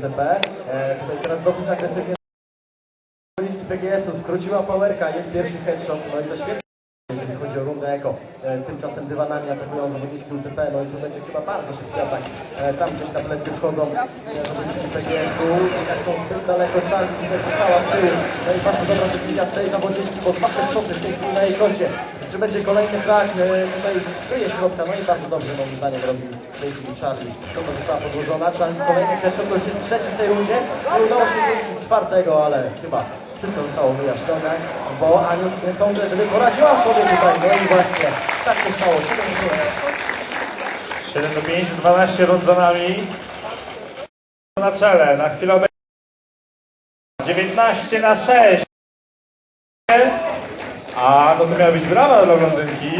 CP. E, tutaj teraz dosyć agresywnie zawodniczki PGS-u, skróciła powerka, jest pierwszy headshot, no i to świetnie. Jeżeli chodzi o rundę eko, e, tymczasem dywanami atakują zawodniczki UCP, no i tu będzie chyba bardzo szybki atak. E, tam gdzieś na plecy wchodzą e, PGS-u, jak są zbyt daleko, Czarski też z tyłu. No i bardzo dobra decyzja z tej zawodniczki, bo dwa headshoty w tej chwili na jej koncie. Czy będzie kolejny trak, e, tutaj kryje środka, no i bardzo dobrze moim zdaniem robi w tej chwili Charlie. To została podłożona, Charlie kolejny to już jest trzeci w tej rundzie. Nie udało się wrócić czwartego, ale chyba wszystko zostało wyjaśnione, bo Aniu nie sądzę, żeby poradziła sobie tutaj, no i właśnie tak się stało, 7 7 do 5, 12 rund za nami. Na czele, na chwilę obecną. 19 na 6. A no to miała być brawa dla blondynki.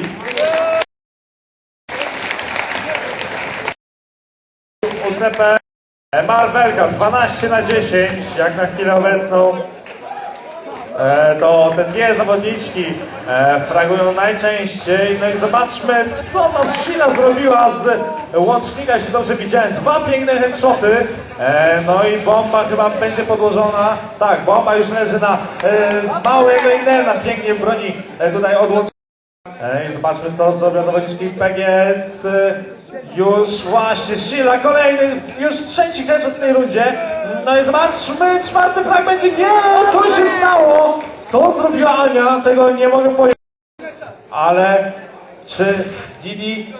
UCP Marvelka 12 na 10, jak na chwilę obecną. E, to te dwie zawodniczki e, fragują najczęściej. No i zobaczmy, co ta Shina zrobiła z łącznika, jeśli dobrze widziałem. Dwa piękne headshoty. E, no i bomba chyba będzie podłożona. Tak, bomba już leży na małego Inena. Pięknie broni tutaj od. E, I zobaczmy, co zrobią zawodniczki PGS. Już właśnie Sheila, kolejny, już trzeci headshot w tej rundzie. No i zobaczmy, czwarty frag będzie. Nie, co się stało? Co zrobiła Ania? Tego nie mogę powiedzieć. Ale czy Didi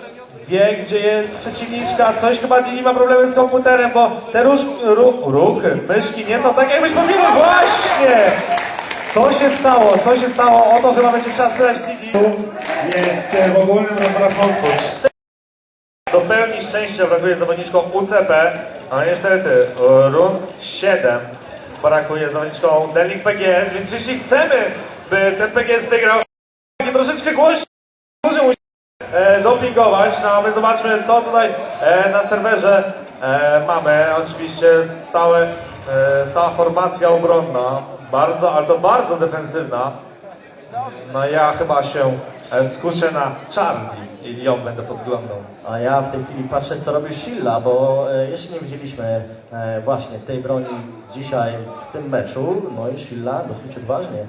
wie, gdzie jest przeciwniczka? Coś chyba Didi ma problemy z komputerem, bo te róż, ru, ruchy, myszki nie są tak, jakbyś powiedział. Właśnie! Co się stało? Co się stało? O to chyba będzie trzeba spytać Didi. Jest w ogólnym rozrachunku. Do pełni szczęścia brakuje zawodniczką UCP, a niestety rund 7 brakuje zawodniczką Delik PGS, więc jeśli chcemy, by ten PGS wygrał, nie troszeczkę głośniej, może musi e, dopingować. No a my zobaczmy, co tutaj e, na serwerze e, mamy. Oczywiście stałe, e, stała formacja obronna, bardzo, ale to bardzo defensywna. No ja chyba się e, skuszę na Charlie i ją będę podglądał. A ja w tej chwili patrzę, co robi Shilla, bo e, jeszcze nie widzieliśmy e, właśnie tej broni dzisiaj w tym meczu. No i Shilla dosyć odważnie,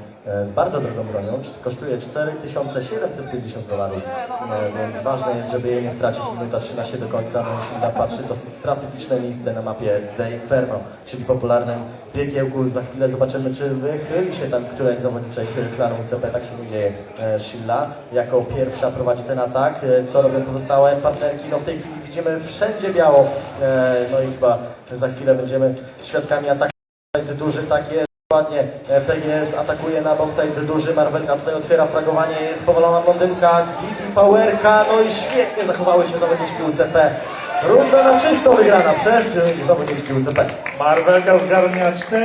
bardzo drogą bronią, kosztuje 4750 dolarów, e, więc ważne jest, żeby jej nie stracić minuta 13 do końca. No i Shilla patrzy dosyć strategiczne miejsce na mapie The Inferno, czyli popularnym piekiełku. Za chwilę zobaczymy, czy wychyli się tam któraś z zawodniczych klanu CP, tak się nie dzieje. E, Shilla jako pierwsza prowadzi ten atak. E, Co robią pozostałe partnerki? No w tej chwili widzimy wszędzie biało. E, No i chyba za chwilę będziemy świadkami ataku. Duży tak jest. Ładnie E, PGS atakuje na boxside duży, Marvelka tutaj otwiera fragowanie, jest powolona blondynka, Gigi Powerka, no i świetnie zachowały się zawodniczki UCP. Runda na czysto wygrana przez zawodniczki UCP. Marvelka zgarnia 4